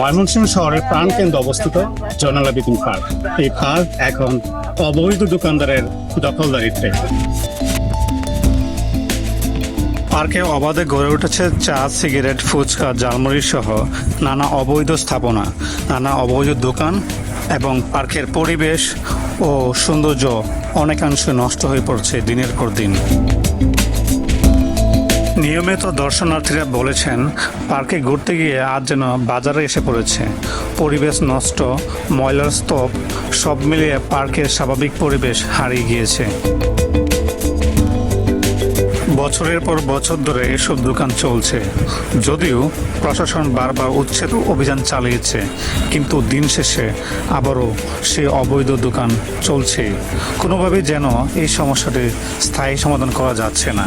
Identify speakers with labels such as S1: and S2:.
S1: ময়মনসিংহ শহরের প্রাণকেন্দ্রে অবস্থিত জনালা বিপিন পার্ক। এই পার্ক এখন অবৈধ দোকানদারের দখলদারিত্বে পার্কে অবাধে গড়ে উঠেছে চা, সিগারেট, ফুচকা জালমুড়ি সহ নানা অবৈধ স্থাপনা, নানা অবৈধ দোকান এবং পার্কের পরিবেশ ও সৌন্দর্য অনেকাংশে নষ্ট হয়ে পড়ছে দিনের পর দিন। নিয়মিত দর্শনার্থীরা বলেছেন, পার্কে ঘুরতে গিয়ে আজ যেন বাজারে এসে পড়েছে। পরিবেশ নষ্ট, ময়লার স্তূপ, সব মিলিয়ে পার্কের স্বাভাবিক পরিবেশ হারিয়ে গিয়েছে। বছরের পর বছর ধরে এসব দোকান চলছে। যদিও প্রশাসন বারবার উচ্ছেদ অভিযান চালিয়েছে, কিন্তু দিন শেষে আবারও সে অবৈধ দোকান চলছে। কোনোভাবেই যেন এই সমস্যাটির স্থায়ী সমাধান করা যাচ্ছে না।